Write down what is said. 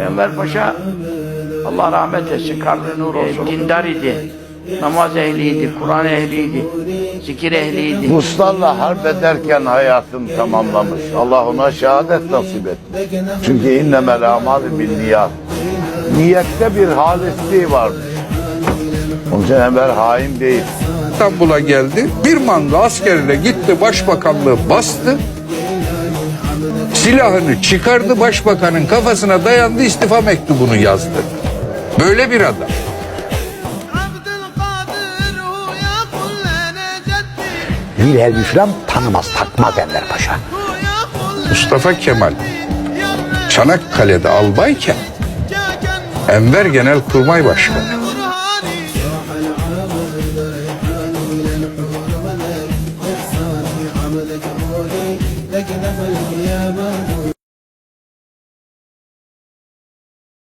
Enver Paşa Allah rahmet etsin, karnı nur olsun. dindar idi. Namaz ehliydi, Kur'an ehliydi, zikir ehliydi. Ruslarla harp ederken hayatını tamamlamış. Allah ona şehadet nasip etti. Çünkü innemel amal bin niyat. Niyette bir halisliği varmış. Onun için Enver hain değil. İstanbul'a geldi. Bir manga askerle gitti başbakanlığı bastı silahını çıkardı başbakanın kafasına dayandı istifa mektubunu yazdı. Böyle bir adam. Wilhelm Üflam tanımaz takmaz Enver Paşa. Mustafa Kemal Çanakkale'de albayken Enver Genelkurmay Başkanı لكن أفل القيامة